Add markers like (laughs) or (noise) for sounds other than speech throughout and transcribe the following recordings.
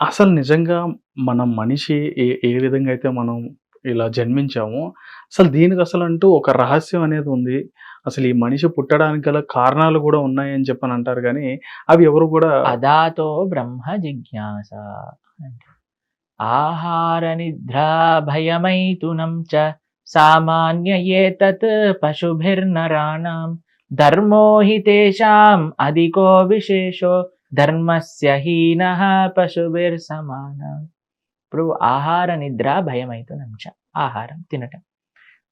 అసలు నిజంగా మనం మనిషి ఏ ఏ విధంగా అయితే మనం ఇలా జన్మించామో అసలు దీనికి అసలు అంటూ ఒక రహస్యం అనేది ఉంది. అసలు ఈ మనిషి పుట్టడానికి గల కారణాలు కూడా ఉన్నాయని చెప్పని అంటారు కానీ అవి ఎవరు కూడా అదాతో బ్రహ్మ జిజ్ఞాస ఆహార నిద్రా భయమైతునం చ సామాన్య ఏతత్ పశుభిర్నరాణం. ధర్మో హి తేషాం అధికో విశేషో ధర్మస్య హీన పశుభిర్ సమాన ఇప్పుడు ఆహార నిద్ర భయమైతునం చ. ఆహారం తినటం.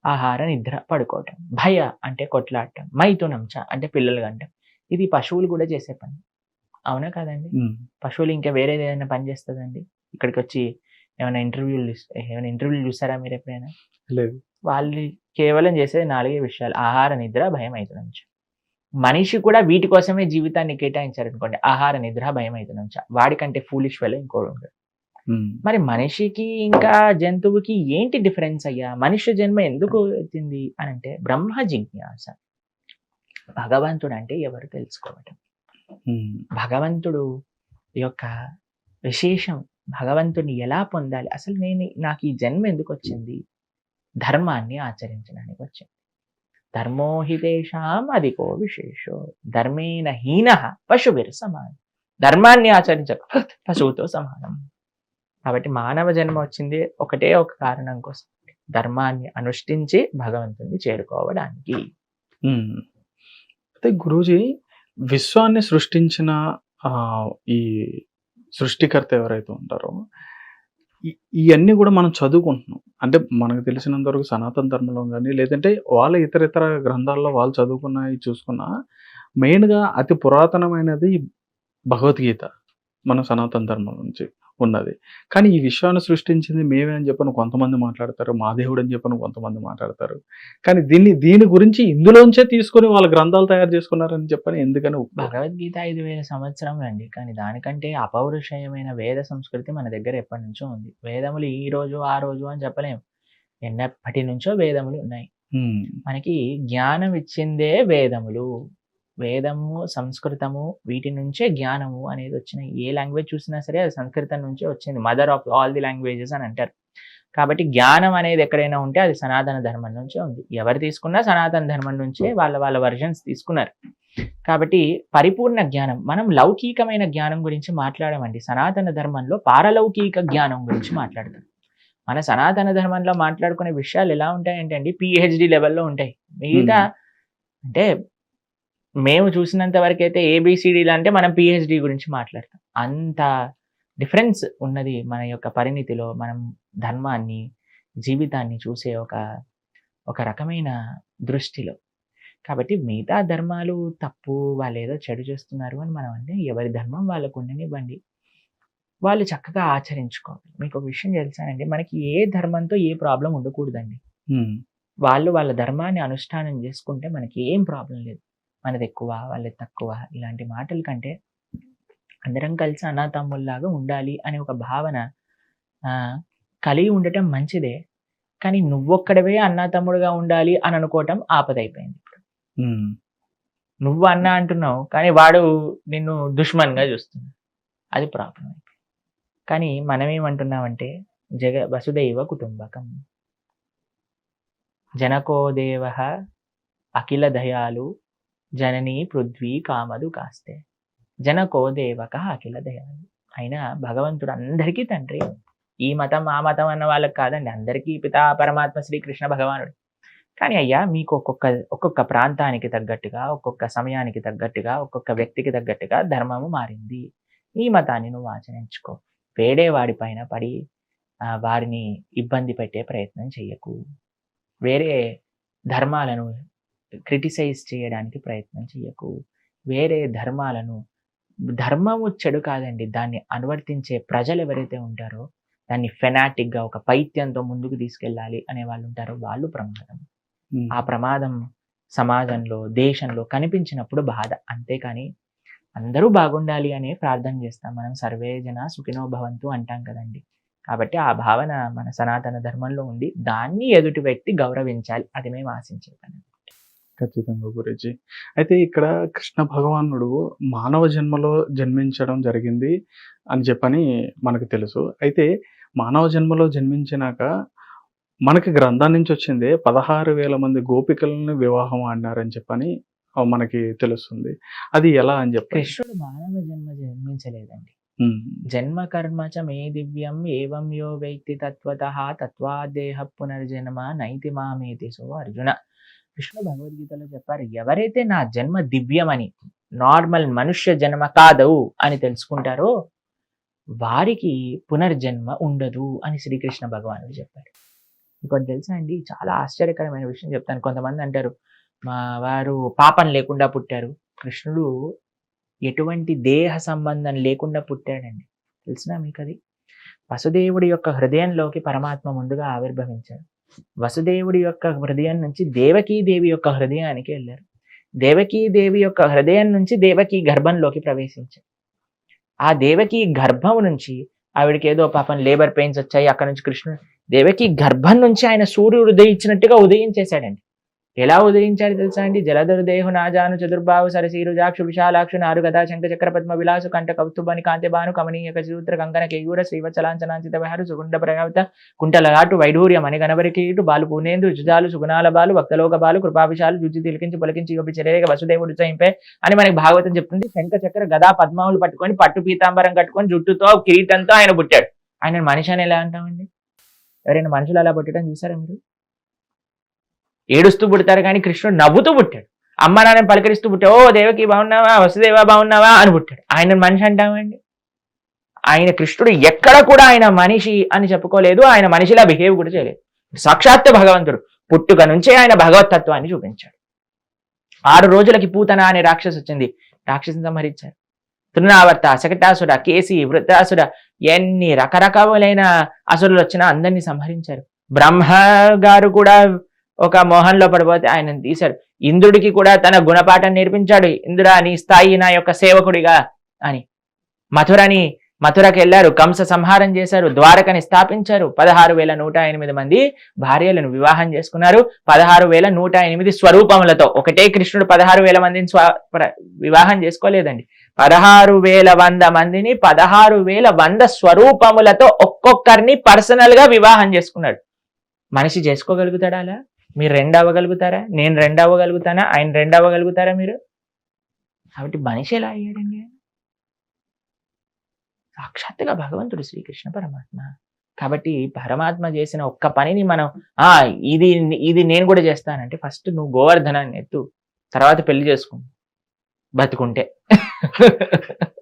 ఆహార నిద్ర పడుకోవటం. భయ అంటే కొట్లాడటం. మైథునం చ అంటే పిల్లలు కంటం. ఇది పశువులు కూడా చేసే పని. అవునా కాదండి? పశువులు ఇంకా వేరేది ఏదైనా పని చేస్తుందండి? ఇక్కడికి వచ్చి ఏమైనా ఇంటర్వ్యూలు ఏమైనా ఇంటర్వ్యూలు చూసారా మీరు ఎప్పుడైనా? లేదు. వాళ్ళు కేవలం చేసేది నాలుగే విషయాలు. ఆహార నిద్ర భయం అవుతున్నాం మనిషి కూడా వీటి కోసమే జీవితాన్ని కేటాయించారనుకోండి ఆహార నిద్ర భయం అవుతున్నాం వాడికంటే ఫూలిష్ వెళ్ళ ఇంకోటి ఉండదు మరి మనిషికి ఇంకా జంతువుకి ఏంటి డిఫరెన్స్ అయ్యా? మనుష్య జన్మ ఎందుకు ఎత్తింది అని అంటే బ్రహ్మ జిజ్ఞాస. భగవంతుడు అంటే ఎవరు తెలుసుకోవటం? భగవంతుడు యొక్క విశేషం భగవంతుని ఎలా పొందాలి? అసలు నేను నాకు ఈ జన్మ ఎందుకు వచ్చింది? ధర్మాన్ని ఆచరించడానికి వచ్చింది. ధర్మోహితేషాం అధికో విశేషో ధర్మేన హీన పశుభిర్ సమానం ధర్మాన్ని ఆచరించక పశువుతో సమానం కాబట్టి మానవ జన్మ వచ్చింది ఒకటే ఒక కారణం కోసం. ధర్మాన్ని అనుష్ఠించి భగవంతుని చేరుకోవడానికి. ఉమ్. అయితే గురూజీ విశ్వాన్ని సృష్టించిన ఆ, ఈ సృష్టికర్త ఎవరైతే ఉంటారో ఇవన్నీ కూడా మనం చదువుకుంటున్నాం. అంటే మనకు తెలిసినంత వరకు సనాతన ధర్మంలో కానీ లేదంటే వాళ్ళ ఇతర ఇతర గ్రంథాల్లో వాళ్ళు చదువుకున్నవి చూసుకున్నా మెయిన్గా అతి పురాతనమైనది భగవద్గీత మన సనాతన ధర్మం నుంచి. ఉన్నది. కానీ ఈ విశ్వాన్ని సృష్టించింది మేమే అని చెప్పని కొంతమంది మాట్లాడతారు మా దేవుడు అని చెప్పని కొంతమంది మాట్లాడతారు. కానీ దీన్ని దీని గురించి ఇందులోంచే తీసుకొని వాళ్ళ గ్రంథాలు తయారు చేసుకున్నారని చెప్పని ఎందుకని? భగవద్గీత ఐదు వేల సంవత్సరం అండి. కానీ దానికంటే అపౌరుషయమైన వేద సంస్కృతి మన దగ్గర ఎప్పటి నుంచో ఉంది. వేదములు ఈ రోజు ఆ రోజు అని చెప్పలేం ఎన్నప్పటి నుంచో వేదములు ఉన్నాయి. మనకి జ్ఞానం ఇచ్చిందే వేదములు. వేదము సంస్కృతము వీటి నుంచే జ్ఞానము అనేది వచ్చినాయి. ఏ లాంగ్వేజ్ చూసినా సరే అది సంస్కృతం నుంచే వచ్చింది. Mother of all the languages అని అంటారు. కాబట్టి జ్ఞానం అనేది ఎక్కడైనా ఉంటే అది సనాతన ధర్మం నుంచే ఉంది. ఎవరు తీసుకున్నా సనాతన ధర్మం నుంచే వాళ్ళ వాళ్ళ వర్జన్స్ తీసుకున్నారు. కాబట్టి పరిపూర్ణ జ్ఞానం మనం లౌకికమైన జ్ఞానం గురించి మాట్లాడమండి. సనాతన ధర్మంలో పారలౌకిక జ్ఞానం గురించి మాట్లాడతాం. మన సనాతన ధర్మంలో మాట్లాడుకునే విషయాలు ఎలా ఉంటాయంటే అండి పిహెచ్డి లెవెల్లో ఉంటాయి. మిగతా అంటే మేము చూసినంత వరకు అయితే ఏబిసిడీలు అంటే మనం పిహెచ్డి గురించి మాట్లాడతాం. అంత డిఫరెన్స్ ఉన్నది మన యొక్క పరిణితిలో మనం ధర్మాన్ని జీవితాన్ని చూసే ఒక ఒక రకమైన దృష్టిలో. కాబట్టి మిగతా ధర్మాలు తప్పు వాళ్ళు ఏదో చెడు చేస్తున్నారు అని మనం అంటే ఎవరి ధర్మం వాళ్ళకు ఉండనివ్వండి. వాళ్ళు చక్కగా ఆచరించుకోవాలి. మీకు ఒక విషయం తెలుసానండి మనకి ఏ ధర్మంతో ఏ ప్రాబ్లం ఉండకూడదండి. వాళ్ళు వాళ్ళ ధర్మాన్ని అనుష్ఠానం చేసుకుంటే మనకి ఏం ప్రాబ్లం లేదు. మనది ఎక్కువ వాళ్ళది తక్కువ ఇలాంటి మాటల కంటే అందరం కలిసి అన్నతమ్ముల్లాగా ఉండాలి అనే ఒక భావన కలిగి ఉండటం మంచిదే. కానీ నువ్వొక్కడవే అన్నా తమ్ముడుగా ఉండాలి అని అనుకోవటం ఆపదైపోయింది ఇప్పుడు. నువ్వు అన్న అంటున్నావు కానీ వాడు నిన్ను దుష్మన్గా చూస్తున్నాడు. అది ప్రాబ్లం కానీ మనం ఏమంటున్నామంటే జగ వసుదైవ కుటుంబకం. జనకో దేవ అఖిల దయాలు జననీ పృథ్వీ కామదు కాస్తే జనకో దేవక అఖిల దయాలు అయినా భగవంతుడు అందరికీ తండ్రి. ఈ మతం ఆ మతం అన్న వాళ్ళకి కాదండి. అందరికీ పితా పరమాత్మ శ్రీకృష్ణ భగవానుడు. కానీ అయ్యా మీకు ఒక్కొక్క ఒక్కొక్క ప్రాంతానికి తగ్గట్టుగా ఒక్కొక్క సమయానికి తగ్గట్టుగా ఒక్కొక్క వ్యక్తికి తగ్గట్టుగా ధర్మము మారింది. ఈ మతాన్ని నువ్వు ఆచరించుకో. వేడే వాడిపైన పడి వారిని ఇబ్బంది పెట్టే ప్రయత్నం చెయ్యకు. వేరే ధర్మాలను క్రిటిసైజ్ చేయడానికి ప్రయత్నం చెయ్యకు. వేరే ధర్మాలను ధర్మము చెడు కాదండి దాన్ని అనువర్తించే ప్రజలు ఎవరైతే ఉంటారో దాన్ని fanatic గా ఒక పైత్యంతో ముందుకు తీసుకెళ్ళాలి అనే వాళ్ళు ఉంటారో వాళ్ళు ప్రమాదం. ఆ ప్రమాదం సమాజంలో దేశంలో కనిపించినప్పుడు బాధ. అంతేకాని అందరూ బాగుండాలి అనే ప్రార్థన చేస్తాం. మనం సర్వే జన సుఖినో భవంతు అంటాం కదండి. కాబట్టి ఆ భావన మన సనాతన ధర్మంలో ఉంది దాన్ని ఎదుటి వ్యక్తి గౌరవించాలి అది మేము ఆశించే పని. ఖచ్చితంగా గురుజీ. అయితే ఇక్కడ కృష్ణ భగవానుడు మానవ జన్మలో జన్మించడం జరిగింది అని చెప్పని మనకు తెలుసు. అయితే మానవ జన్మలో జన్మించినాక మనకి గ్రంథం నుంచి వచ్చింది పదహారు వేల మంది గోపికలను వివాహం ఆడినారని చెప్పని మనకి తెలుస్తుంది. అది ఎలా అని చెప్పి కృష్ణుడు మానవ జన్మ జన్మించలేదండి. జన్మ కర్మ చ మే దివ్యం ఏవం యో వ్యక్తి తత్వత తత్వాదేహ పునర్జన్మ నైతి మామేతి సో అర్జున. కృష్ణ భగవద్గీతలో చెప్పారు ఎవరైతే నా జన్మ దివ్యమని నార్మల్ మనుష్య జన్మ కాదవు అని తెలుసుకుంటారో వారికి పునర్జన్మ ఉండదు అని శ్రీకృష్ణ భగవానుడు చెప్పారు. ఇంకోటి తెలుసా అండి? చాలా ఆశ్చర్యకరమైన విషయం చెప్తాను. కొంతమంది అంటారు మా వారు పాపం లేకుండా పుట్టారు. కృష్ణుడు ఎటువంటి దేహ సంబంధం లేకుండా పుట్టాడండి. తెలిసినా మీకు అది వసుదేవుడి యొక్క హృదయంలోకి పరమాత్మ ముందుగా ఆవిర్భవించాడు. వసుదేవుడి యొక్క హృదయం నుంచి దేవకీ దేవి యొక్క హృదయానికి వెళ్ళారు. దేవకీ దేవి యొక్క హృదయం నుంచి దేవకీ గర్భంలోకి ప్రవేశించారు. ఆ దేవకీ గర్భం నుంచి ఆవిడకి ఏదో పాపం లేబర్ పెయిన్స్ వచ్చాయి. అక్కడ నుంచి కృష్ణుడు దేవకీ గర్భం నుంచి ఆయన సూర్యుడు ఉదయించినట్టుగా ఉదయించేశాడండి ఎలా ఉదయించాడు తెలుసా అండి? జలధరు దేహు నాజాను చతుర్భావు సరసీరు జాక్షు విశాలాక్షు నారు గదా శంఖ చక్ర పద్మ విలాసు కంఠ కౌతుబని కాంతి భాను కమనీయ సూత్ర కంకణ కేయూర శ్రీవత్సలాంచనాంచిత విహారు సుగుండ ప్రయావత కుంటలగాటు వైఢూర్యం అని గణపరికీటు బాలు పూనేందు జుజాలు సుగుణాల బాలు భక్తలోక బాలు కృపావిశాలు జుజ్జి తిలికించి పొలికించి యోపి చర్యగా వసుదేవుడు చంపే అని మనకి భాగవతం చెప్తుంది. శంఖ చక్ర గదా పద్మావులు పట్టుకొని పట్టు పీతాంబరం కట్టుకొని జుట్టుతో కిరీటంతో ఆయన పుట్టాడు. ఆయన మనిషి అని ఎలా అంటామండి? ఎవరైనా మనుషులు అలా పుట్టడం చూసారా మీరు? ఏడుస్తూ పుడతారు కానీ కృష్ణుడు నవ్వుతూ పుట్టాడు. అమ్మ నాన్న పలకరిస్తూ పుట్టాడు. ఓ దేవకి బాగున్నావా? వసుదేవా బాగున్నావా? అని పుట్టాడు. ఆయన మనిషి అంటామండి. ఆయన కృష్ణుడు ఎక్కడ కూడా ఆయన మనిషి అని చెప్పుకోలేదు. ఆయన మనిషిలా బిహేవ్ కూడా చేయలేదు. సాక్షాత్ భగవంతుడు పుట్టుక నుంచే ఆయన భగవతత్వాన్ని చూపించాడు. ఆరు రోజులకి పూతన అనే రాక్షసు వచ్చింది. రాక్షసుని సంహరించారు. తృణావర్త శకటాసుడ కేసి వృద్ధాసుడ ఎన్ని రకరకాలైన అసురులు వచ్చినా అందరినీ సంహరించారు. బ్రహ్మ గారు కూడా ఒక మోహంలో పడిపోతే ఆయన తీశాడు. ఇంద్రుడికి కూడా తన గుణపాఠం నేర్పించాడు. ఇంద్ర నీ స్థాయి నా యొక్క సేవకుడిగా అని. మథురని మథురకు వెళ్ళారు. కంస సంహారం చేశారు. ద్వారకని స్థాపించారు. పదహారు వేల నూట ఎనిమిది మంది భార్యలను వివాహం చేసుకున్నారు. పదహారు వేల నూట ఎనిమిది స్వరూపములతో. ఒకటే కృష్ణుడు పదహారు వేల మందిని స్వ వివాహం చేసుకోలేదండి. పదహారు వేల వంద మందిని పదహారు వేల వంద స్వరూపములతో ఒక్కొక్కరిని పర్సనల్గా వివాహం చేసుకున్నాడు. మనిషి చేసుకోగలుగుతాడా అలా? మీరు రెండు అవ్వగలుగుతారా నేను రెండు అవ్వగలుగుతానా ఆయన రెండు అవ్వగలుగుతారా మీరు? కాబట్టి మనిషి ఎలా అయ్యాడండి? సాక్షాత్తుగా భగవంతుడు శ్రీకృష్ణ పరమాత్మ. కాబట్టి పరమాత్మ చేసిన ఒక్క పనిని మనం ఆ ఇది ఇది నేను కూడా చేస్తానంటే ఫస్ట్ నువ్వు గోవర్ధనాన్ని ఎత్తు తర్వాత పెళ్ళి చేసుకు బతుకుంటే. (laughs)